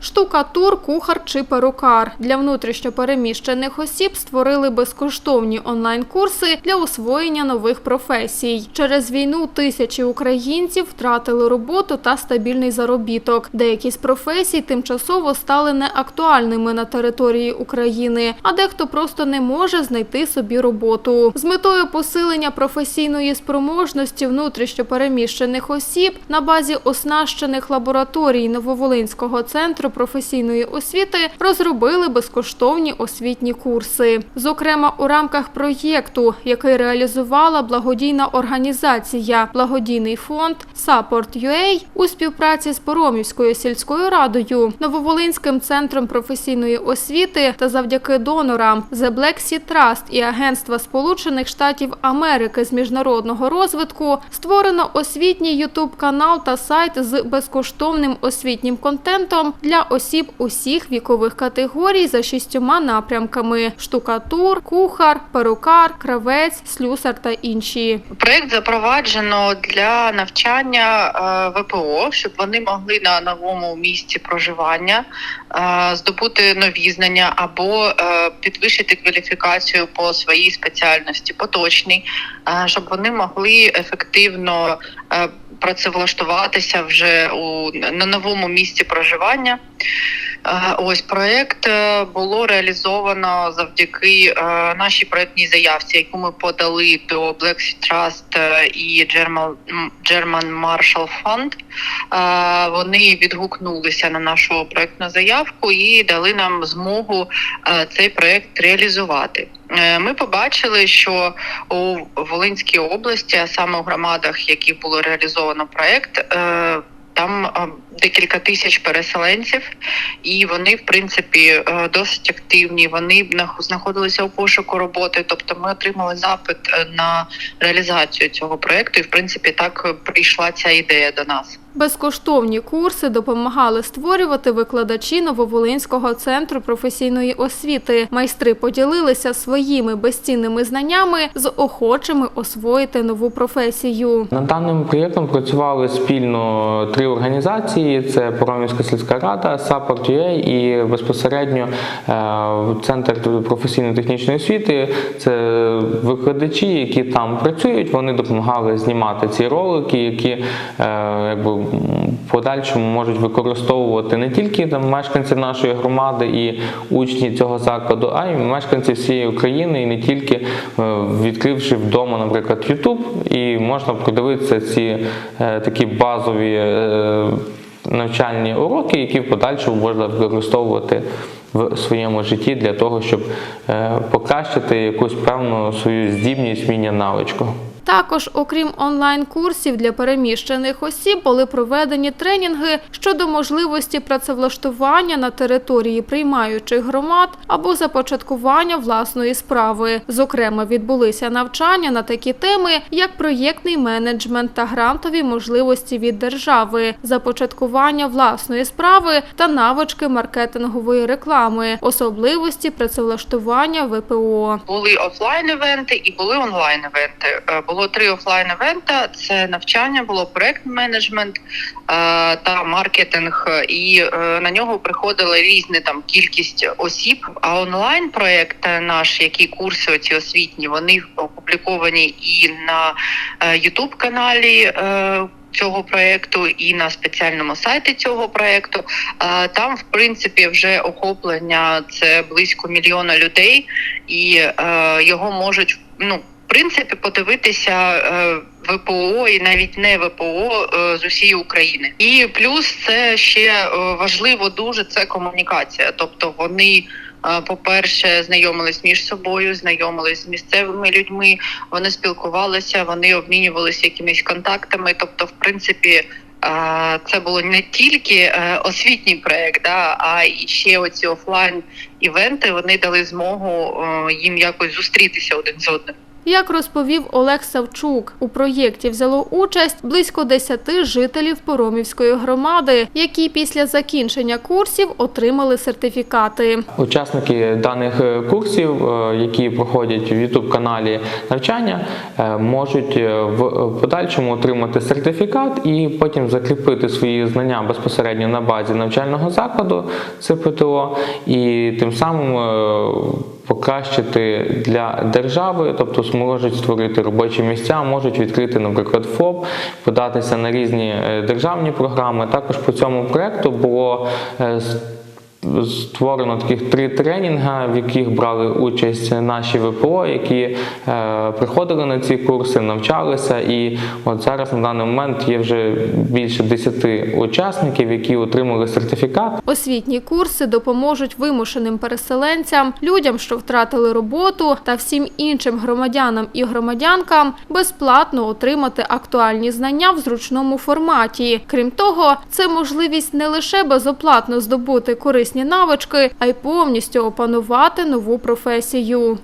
Штукатур, кухар чи перукар для внутрішньопереміщених осіб створили безкоштовні онлайн-курси для освоєння нових професій. Через війну тисячі українців втратили роботу та стабільний заробіток. Деякі з професій тимчасово стали неактуальними на території України, а дехто просто не може знайти собі роботу. З метою посилення професійної спроможності внутрішньопереміщених осіб на базі оснащених лабораторій Нововолинського центру професійної освіти розробили безкоштовні освітні курси. Зокрема, у рамках проєкту, який реалізувала благодійна організація Благодійний фонд Support.UA у співпраці з Поромівською сільською радою, Нововолинським центром професійної освіти та завдяки донорам The Black Sea Trust і Агентства Сполучених Штатів Америки з міжнародного розвитку створено освітній ютуб канал та сайт з безкоштовним освітнім контентом для осіб усіх вікових категорій за шістьома напрямками: штукатур, кухар, перукар, кравець, слюсар та інші. Проект запроваджено для навчання е, ВПО, щоб вони могли на новому місці проживання здобути нові знання або е, підвищити кваліфікацію по своїй спеціальності, поточній, е, щоб вони могли ефективно е, працевлаштуватися вже у на новому місці проживання. Е, Ось проект е, було реалізовано завдяки е, нашій проектній заявці, яку ми подали до Black Sea Trust і German, German Marshall Fund. Вони відгукнулися на нашу проектну заявку і дали нам змогу цей проект реалізувати. Ми побачили, що у Волинській області, а саме у громадах, яких було реалізовано проект, там декілька тисяч переселенців, і вони, в принципі, е, досить активні. Вони нах- знаходилися у пошуку роботи. Тобто, ми отримали запит е, на реалізацію цього проекту, і в принципі так е, прийшла ця ідея до нас. Безкоштовні курси допомагали створювати викладачі Нововолинського центру професійної освіти. Майстри поділилися своїми безцінними знаннями з охочими освоїти нову професію. Над даним проєктом працювали спільно три організації: це Поромівська сільська рада, Support.UA і безпосередньо е, центр професійно-технічної освіти. Це викладачі, які там працюють. Вони допомагали знімати ці ролики, які е, якби подальшому можуть використовувати не тільки там мешканці нашої громади і учні цього закладу, а й мешканці всієї України, і не тільки е, відкривши вдома, наприклад, YouTube, і можна подивитися ці е, такі базові е, навчальні уроки, які в подальшому можна використовувати в своєму житті для того, щоб покращити якусь певну свою здібність, вміння, навичку. Також, окрім онлайн-курсів для переміщених осіб, були проведені тренінги щодо можливості працевлаштування на території приймаючих громад або започаткування власної справи. Зокрема, відбулися навчання на такі теми, як проєктний менеджмент та грантові можливості від держави, започаткування власної справи та навички маркетингової реклами, особливості працевлаштування ВПО. Були офлайн івенти і були онлайн івенти. Е, Було три офлайн івента: це навчання, було проект менеджмент е, та маркетинг. І е, на нього приходила різна там кількість осіб. А онлайн проект наш, які курси оці освітні, вони опубліковані і на Ютуб каналі. Цього проекту і на спеціальному сайті цього проекту Е, там, в принципі, вже охоплення це близько мільйона людей, і е, його можуть ну. Принципі, подивитися е, ВПО і навіть не ВПО е, з усієї України. І плюс це ще е, важливо дуже це комунікація. Тобто вони, по-перше, знайомились між собою, знайомились з місцевими людьми. Вони спілкувалися, вони обмінювалися якимись контактами. Тобто, в принципі. Це було не тільки освітній проект, да, а і ще оці офлайн івенти. Вони дали змогу їм якось зустрітися один з одним. Як розповів Олег Савчук, у проєкті взяло участь близько 10 жителів Поромівської громади, які після закінчення курсів отримали сертифікати. Учасники даних е, курсів, е, які проходять в youtube каналі навчання, е, можуть в подальшому отримати сертифікат і потім закріпити свої знання безпосередньо на базі навчального закладу ЦПТО і тим самим покращити для держави, тобто зможуть створити робочі місця, можуть відкрити, наприклад, ФОП, податися на різні е, державні програми. Також по цьому проекту було е, Створено таких три тренінга, в яких брали участь наші ВПО, які е, приходили на ці курси, навчалися. І от зараз на даний момент є вже більше 10 учасників, які отримали сертифікат. Освітні курси допоможуть вимушеним переселенцям, людям, що втратили роботу, та всім іншим громадянам і громадянкам безплатно отримати актуальні знання в зручному форматі. Крім того, це можливість не лише безоплатно здобути корисні навички, а й повністю опанувати нову професію.